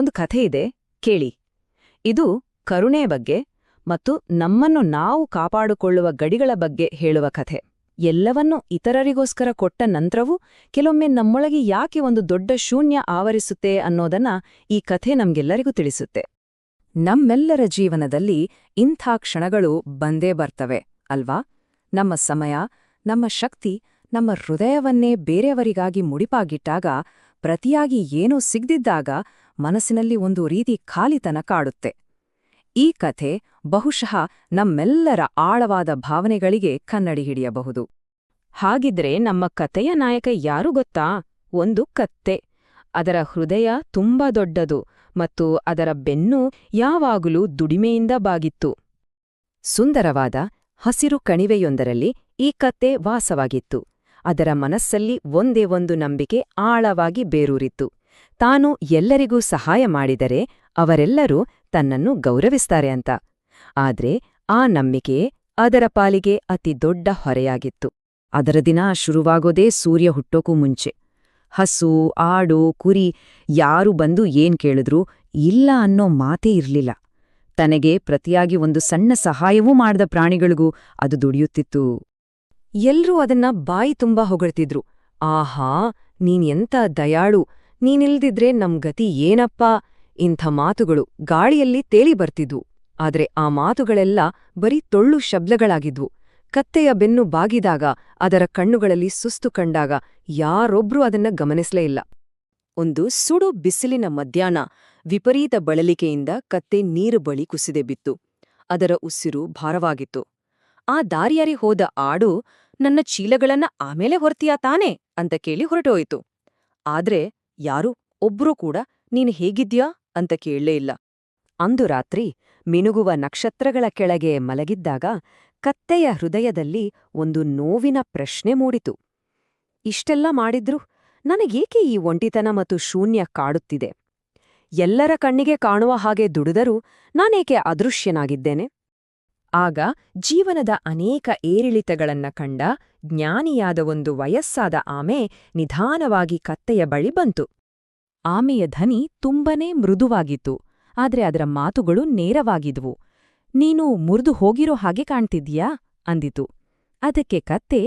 ಒಂದು ಕಥೆ ಇದೆ, ಕೇಳಿ. ಇದು ಕರುಣೆ ಬಗ್ಗೆ ಮತ್ತು ನಮ್ಮನ್ನು ನಾವು ಕಾಪಾಡಿಕೊಳ್ಳುವ ಗಡಿಗಳ ಬಗ್ಗೆ ಹೇಳುವ ಕಥೆ. ಎಲ್ಲವನ್ನೂ ಇತರರಿಗೋಸ್ಕರ ಕೊಟ್ಟ ನಂತರವೂ ಕೆಲವೊಮ್ಮೆ ನಮ್ಮೊಳಗೆ ಯಾಕೆ ಒಂದು ದೊಡ್ಡ ಶೂನ್ಯ ಆವರಿಸುತ್ತೆ ಅನ್ನೋದನ್ನ ಈ ಕಥೆ ನಮ್ಗೆಲ್ಲರಿಗೂ ತಿಳಿಸುತ್ತೆ. ನಮ್ಮೆಲ್ಲರ ಜೀವನದಲ್ಲಿ ಇಂಥ ಕ್ಷಣಗಳು ಬಂದೇ ಬರ್ತವೆ, ಅಲ್ವಾ? ನಮ್ಮ ಸಮಯ, ನಮ್ಮ ಶಕ್ತಿ, ನಮ್ಮ ಹೃದಯವನ್ನೇ ಬೇರೆಯವರಿಗಾಗಿ ಮುಡಿಪಾಗಿಟ್ಟಾಗ, ಪ್ರತಿಯಾಗಿ ಏನೂ ಸಿಗ್ದಿದ್ದಾಗ ಮನಸ್ಸಿನಲ್ಲಿ ಒಂದು ರೀತಿ ಖಾಲಿತನ ಕಾಡುತ್ತೆ. ಈ ಕಥೆ ಬಹುಶಃ ನಮ್ಮೆಲ್ಲರ ಆಳವಾದ ಭಾವನೆಗಳಿಗೆ ಕನ್ನಡಿ ಹಿಡಿಯಬಹುದು. ಹಾಗಿದ್ರೆ ನಮ್ಮ ಕಥೆಯ ನಾಯಕ ಯಾರು ಗೊತ್ತಾ? ಒಂದು ಕತ್ತೆ. ಅದರ ಹೃದಯ ತುಂಬಾ ದೊಡ್ಡದು ಮತ್ತು ಅದರ ಬೆನ್ನು ಯಾವಾಗಲೂ ದುಡಿಮೆಯಿಂದ ಬಾಗಿತ್ತು. ಸುಂದರವಾದ ಹಸಿರು ಕಣಿವೆಯೊಂದರಲ್ಲಿ ಈ ಕತ್ತೆ ವಾಸವಾಗಿತ್ತು. ಅದರ ಮನಸ್ಸಲ್ಲಿ ಒಂದೇ ಒಂದು ನಂಬಿಕೆ ಆಳವಾಗಿ ಬೇರೂರಿತ್ತು. ತಾನು ಎಲ್ಲರಿಗೂ ಸಹಾಯ ಮಾಡಿದರೆ ಅವರೆಲ್ಲರೂ ತನ್ನನ್ನು ಗೌರವಿಸ್ತಾರೆ ಅಂತ. ಆದ್ರೆ ಆ ನಂಬಿಕೆ ಅದರ ಪಾಲಿಗೆ ಅತಿ ದೊಡ್ಡ ಹೊರೆಯಾಗಿತ್ತು. ಅದರ ದಿನ ಶುರುವಾಗೋದೇ ಸೂರ್ಯ ಹುಟ್ಟೋಕೂ ಮುಂಚೆ. ಹಸು, ಆಡು, ಕುರಿ ಯಾರು ಬಂದು ಏನ್ ಕೇಳಿದ್ರೂ ಇಲ್ಲ ಅನ್ನೋ ಮಾತೇ ಇರಲಿಲ್ಲ. ತನಗೆ ಪ್ರತಿಯಾಗಿ ಒಂದು ಸಣ್ಣ ಸಹಾಯವೂ ಮಾಡ್ದ ಪ್ರಾಣಿಗಳಿಗೂ ಅದು ದುಡಿಯುತ್ತಿತ್ತು. ಎಲ್ರೂ ಅದನ್ನ ಬಾಯಿ ತುಂಬಾ ಹೊಗಳ್ತಿದ್ರು. ಆಹಾ, ನೀನ್ ಎಂತ ದಯಾಳು ನೀನಿಲ್ದಿದ್ರೆ ನಮ್ ಗತಿ ಏನಪ್ಪಾ? ಇಂಥ ಮಾತುಗಳು ಗಾಳಿಯಲ್ಲಿ ತೇಲಿ ಬರ್ತಿದ್ವು. ಆದ್ರೆ ಆ ಮಾತುಗಳೆಲ್ಲ ಬರೀ ತೊಳ್ಳು ಶಬ್ದಗಳಾಗಿದ್ವು. ಕತ್ತೆಯ ಬೆನ್ನು ಬಾಗಿದಾಗ, ಅದರ ಕಣ್ಣುಗಳಲ್ಲಿ ಸುಸ್ತು ಕಂಡಾಗ ಯಾರೊಬ್ರೂ ಅದನ್ನ ಗಮನಿಸಲೇ ಇಲ್ಲ. ಒಂದು ಸುಡು ಬಿಸಿಲಿನ ಮಧ್ಯಾಹ್ನ ವಿಪರೀತ ಬಳಲಿಕೆಯಿಂದ ಕತ್ತೆ ನೀರು ಬಳಿ ಕುಸಿದೆ ಬಿತ್ತು. ಅದರ ಉಸಿರು ಭಾರವಾಗಿತ್ತು. ಆ ದಾರಿಯಾರಿ ಹೋದ ಆಡು, ನನ್ನ ಚೀಲಗಳನ್ನ ಆಮೇಲೆ ಹೊರ್ತೀಯಾ ತಾನೇ? ಅಂತ ಕೇಳಿ ಹೊರಟೋಯಿತು. ಆದ್ರೆ ಯಾರು? ಒಬ್ರೂ ಕೂಡ ನೀನು ಹೇಗಿದ್ಯಾ ಅಂತ ಕೇಳಲೇ ಇಲ್ಲ. ಅಂದು ರಾತ್ರಿ ಮಿನುಗುವ ನಕ್ಷತ್ರಗಳ ಕೆಳಗೆ ಮಲಗಿದ್ದಾಗ ಕತ್ತೆಯ ಹೃದಯದಲ್ಲಿ ಒಂದು ನೋವಿನ ಪ್ರಶ್ನೆ ಮೂಡಿತು. ಇಷ್ಟೆಲ್ಲ ಮಾಡಿದ್ರು ನನಗೇಕೆ ಈ ಒಂಟಿತನ ಮತ್ತು ಶೂನ್ಯ ಕಾಡುತ್ತಿದೆ? ಎಲ್ಲರ ಕಣ್ಣಿಗೆ ಕಾಣುವ ಹಾಗೆ ದುಡಿದರೂ ನಾನೇಕೆ ಅದೃಶ್ಯನಾಗಿದ್ದೇನೆ? ಆಗ ಜೀವನದ ಅನೇಕ ಏರಿಳಿತಗಳನ್ನ ಕಂಡ ಜ್ಞಾನಿಯಾದ ಒಂದು ವಯಸ್ಸಾದ ಆಮೆ ನಿಧಾನವಾಗಿ ಕತ್ತೆಯ ಬಳಿ ಬಂತು. ಆಮೆಯ ಧನಿ ತುಂಬನೇ ಮೃದುವಾಗಿತ್ತು, ಆದ್ರೆ ಅದರ ಮಾತುಗಳು ನೇರವಾಗಿದ್ವು. ನೀನು ಮುರಿದು ಹೋಗಿರೋ ಹಾಗೆ ಕಾಣ್ತಿದ್ಯಾ ಅಂದಿತು. ಅದಕ್ಕೆ ಕತ್ತೆ,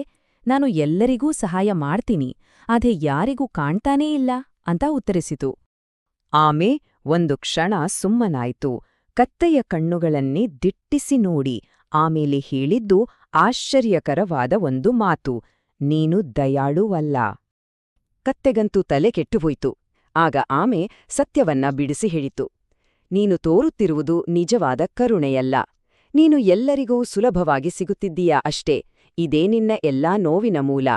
ನಾನು ಎಲ್ಲರಿಗೂ ಸಹಾಯ ಮಾಡ್ತೀನಿ ಅದೇ ಯಾರಿಗೂ ಕಾಣ್ತಾನೇ ಇಲ್ಲ, ಅಂತ ಉತ್ತರಿಸಿತು. ಆಮೆ ಒಂದು ಕ್ಷಣ ಸುಮ್ಮನಾಯ್ತು. ಕತ್ತೆಯ ಕಣ್ಣುಗಳನ್ನೇ ದಿಟ್ಟಿಸಿ ನೋಡಿ ಆಮೇಲೆ ಹೇಳಿದ್ದು ಆಶ್ಚರ್ಯಕರವಾದ ಒಂದು ಮಾತು, ನೀನು ದಯಾಳುವಲ್ಲ. ಕತ್ತೆಗಂತೂ ತಲೆ ಕೆಟ್ಟುಹೋಯ್ತು. ಆಗ ಆಮೆ ಸತ್ಯವನ್ನ ಬಿಡಿಸಿ ಹೇಳಿತು. ನೀನು ತೋರುತ್ತಿರುವುದು ನಿಜವಾದ ಕರುಣೆಯಲ್ಲ. ನೀನು ಎಲ್ಲರಿಗೂ ಸುಲಭವಾಗಿ ಸಿಗುತ್ತಿದ್ದೀಯಾ ಅಷ್ಟೇ. ಇದೇ ನಿನ್ನ ಎಲ್ಲಾ ನೋವಿನ ಮೂಲ.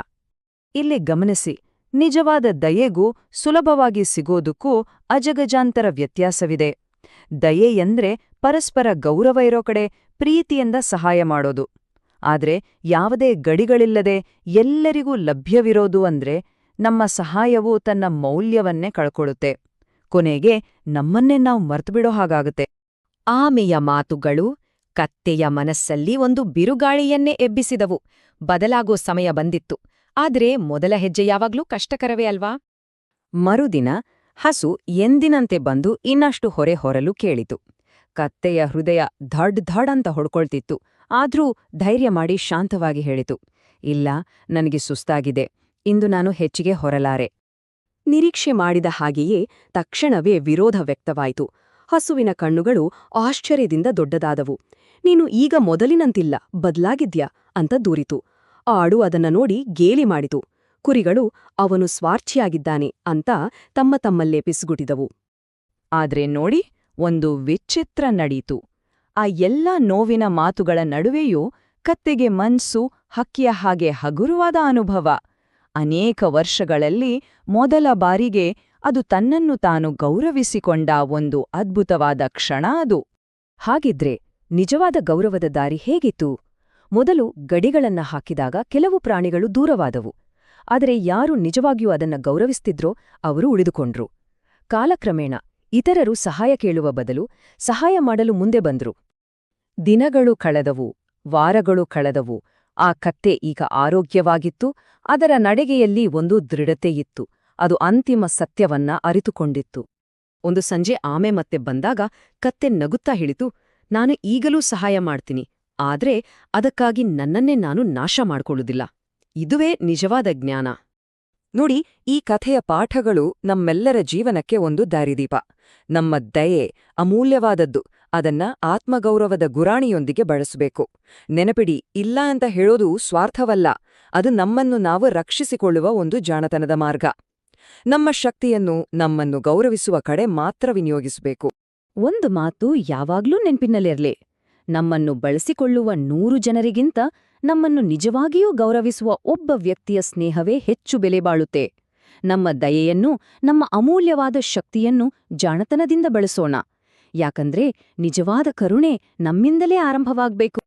ಇಲ್ಲಿ ಗಮನಿಸಿ, ನಿಜವಾದ ದಯೆಗೂ ಸುಲಭವಾಗಿ ಸಿಗೋದಕ್ಕೂ ಅಜಗಜಾಂತರ ವ್ಯತ್ಯಾಸವಿದೆ. ದಯೆ ಎಂದ್ರೆ ಪರಸ್ಪರ ಗೌರವ ಇರೋ ಕಡೆ, ಪ್ರೀತಿಯಿಂದ ಸಹಾಯ ಮಾಡೋದು. ಆದ್ರೆ ಯಾವುದೇ ಗಡಿಗಳಿಲ್ಲದೆ ಎಲ್ಲರಿಗೂ ಲಭ್ಯವಿರೋದು ಅಂದ್ರೆ ನಮ್ಮ ಸಹಾಯವು ತನ್ನ ಮೌಲ್ಯವನ್ನೇ ಕಳ್ಕೊಳ್ಳುತ್ತೆ. ಕೊನೆಗೆ ನಮ್ಮನ್ನೇ ನಾವು ಮರ್ತುಬಿಡೋ ಹಾಗಾಗುತ್ತೆ. ಆಮೆಯ ಮಾತುಗಳು ಕತ್ತೆಯ ಮನಸ್ಸಲ್ಲಿ ಒಂದು ಬಿರುಗಾಳಿಯನ್ನೇ ಎಬ್ಬಿಸಿದವು. ಬದಲಾಗೋ ಸಮಯ ಬಂದಿತ್ತು. ಆದ್ರೆ ಮೊದಲ ಹೆಜ್ಜೆ ಯಾವಾಗ್ಲೂ ಕಷ್ಟಕರವೇ ಅಲ್ವಾ? ಮರುದಿನ ಹಸು ಎಂದಿನಂತೆ ಬಂದು ಇನ್ನಷ್ಟು ಹೊರೆ ಹೊರಲು ಕೇಳಿತು. ಕತ್ತೆಯ ಹೃದಯ ಧಡ್ ಧಡ್ ಅಂತ ಹೊಡ್ಕೊಳ್ತಿತ್ತು. ಆದ್ರೂ ಧೈರ್ಯ ಮಾಡಿ ಶಾಂತವಾಗಿ ಹೇಳಿತು. ಇಲ್ಲ, ನನಗೆ ಸುಸ್ತಾಗಿದೆ. ಇಂದು ನಾನು ಹೆಚ್ಚಿಗೆ ಹೊರಲಾರೆ. ನಿರೀಕ್ಷೆ ಮಾಡಿದ ಹಾಗೆಯೇ ತಕ್ಷಣವೇ ವಿರೋಧ ವ್ಯಕ್ತವಾಯಿತು. ಹಸುವಿನ ಕಣ್ಣುಗಳು ಆಶ್ಚರ್ಯದಿಂದ ದೊಡ್ಡದಾದವು. ನೀನು ಈಗ ಮೊದಲಿನಂತಿಲ್ಲ, ಬದ್ಲಾಗಿದ್ಯಾ ಅಂತ ದೂರಿತು. ಆಡು ಅದನ್ನ ನೋಡಿ ಗೇಲಿ ಮಾಡಿತು. ಕುರಿಗಳು ಅವನು ಸ್ವಾರ್ಥಿಯಾಗಿದ್ದಾನೆ ಅಂತ ತಮ್ಮ ತಮ್ಮಲ್ಲೇ ಪಿಸುಗುಟಿದವು ಆದ್ರೆ ನೋಡಿ, ಒಂದು ವಿಚಿತ್ರ ನಡೀತು. ಆ ಎಲ್ಲ ನೋವಿನ ಮಾತುಗಳ ನಡುವೆಯೂ ಕತ್ತೆಗೆ ಮನ್ಸು ಹಕ್ಕಿಯ ಹಾಗೆ ಹಗುರವಾದ ಅನುಭವ. ಅನೇಕ ವರ್ಷಗಳಲ್ಲಿ ಮೊದಲ ಬಾರಿಗೆ ಅದು ತನ್ನನ್ನು ತಾನು ಗೌರವಿಸಿಕೊಂಡ ಒಂದು ಅದ್ಭುತವಾದ ಕ್ಷಣ ಅದು. ಹಾಗಿದ್ರೆ ನಿಜವಾದ ಗೌರವದ ದಾರಿ ಹೇಗಿತ್ತು? ಮೊದಲು ಗಡಿಗಳನ್ನ ಹಾಕಿದಾಗ ಕೆಲವು ಪ್ರಾಣಿಗಳು ದೂರವಾದವು. ಆದರೆ ಯಾರು ನಿಜವಾಗಿಯೂ ಅದನ್ನ ಗೌರವಿಸ್ತಿದ್ರೋ ಅವರು ಉಳಿದುಕೊಂಡ್ರು. ಕಾಲಕ್ರಮೇಣ ಇತರರು ಸಹಾಯ ಕೇಳುವ ಬದಲು ಸಹಾಯ ಮಾಡಲು ಮುಂದೆ ಬಂದ್ರು. ದಿನಗಳು ಕಳೆದವು, ವಾರಗಳು ಕಳೆದವು. ಆ ಕತ್ತೆ ಈಗ ಆರೋಗ್ಯವಾಗಿತ್ತು, ಅದರ ನಡೆಗೆಯಲ್ಲಿ ಒಂದು ದೃಢತೆಯಿತ್ತು ಅದು ಅಂತಿಮ ಸತ್ಯವನ್ನ ಅರಿತುಕೊಂಡಿತ್ತು. ಒಂದು ಸಂಜೆ ಆಮೆ ಮತ್ತೆ ಬಂದಾಗ ಕತ್ತೆ ನಗುತ್ತಾ ಹೇಳಿತು, ನಾನು ಈಗಲೂ ಸಹಾಯ ಮಾಡ್ತೀನಿ, ಆದ್ರೆ ಅದಕ್ಕಾಗಿ ನನ್ನನ್ನೇ ನಾನು ನಾಶ ಮಾಡ್ಕೊಳ್ಳುದಿಲ್ಲ. ಇದುವೇ ನಿಜವಾದ ಜ್ಞಾನ. ನೋಡಿ, ಈ ಕಥೆಯ ಪಾಠಗಳು ನಮ್ಮೆಲ್ಲರ ಜೀವನಕ್ಕೆ ಒಂದು ದಾರಿದೀಪ. ನಮ್ಮ ದಯೆ ಅಮೂಲ್ಯವಾದದ್ದು, ಅದನ್ನ ಆತ್ಮಗೌರವದ ಗುರಾಣಿಯೊಂದಿಗೆ ಬಳಸಬೇಕು. ನೆನಪಿಡಿ, ಇಲ್ಲ ಅಂತ ಹೇಳೋದು ಸ್ವಾರ್ಥವಲ್ಲ, ಅದು ನಮ್ಮನ್ನು ನಾವು ರಕ್ಷಿಸಿಕೊಳ್ಳುವ ಒಂದು ಜಾಣತನದ ಮಾರ್ಗ. ನಮ್ಮ ಶಕ್ತಿಯನ್ನು, ನಮ್ಮನ್ನು ಗೌರವಿಸುವ ಕಡೆ ಮಾತ್ರ ವಿನಿಯೋಗಿಸಬೇಕು. ಒಂದು ಮಾತು ಯಾವಾಗ್ಲೂ ನೆನ್ಪಿನಲ್ಲಿರ್ಲಿ. ನಮ್ಮನ್ನು ಬಳಸಿಕೊಳ್ಳುವ ನೂರು ಜನರಿಗಿಂತ ನಮ್ಮನ್ನು ನಿಜವಾಗಿಯೂ ಗೌರವಿಸುವ ಒಬ್ಬ ವ್ಯಕ್ತಿಯ ಸ್ನೇಹವೇ ಹೆಚ್ಚು ಬೆಲೆ ಬಾಳುತ್ತೆ. ನಮ್ಮ ದಯೆಯನ್ನು, ನಮ್ಮ ಅಮೂಲ್ಯವಾದ ಶಕ್ತಿಯನ್ನು ಜಾಣತನದಿಂದ ಬಳಸೋಣ. ಯಾಕಂದ್ರೆ ನಿಜವಾದ ಕರುಣೆ ನಮ್ಮಿಂದಲೇ ಆರಂಭವಾಗ್ಬೇಕು.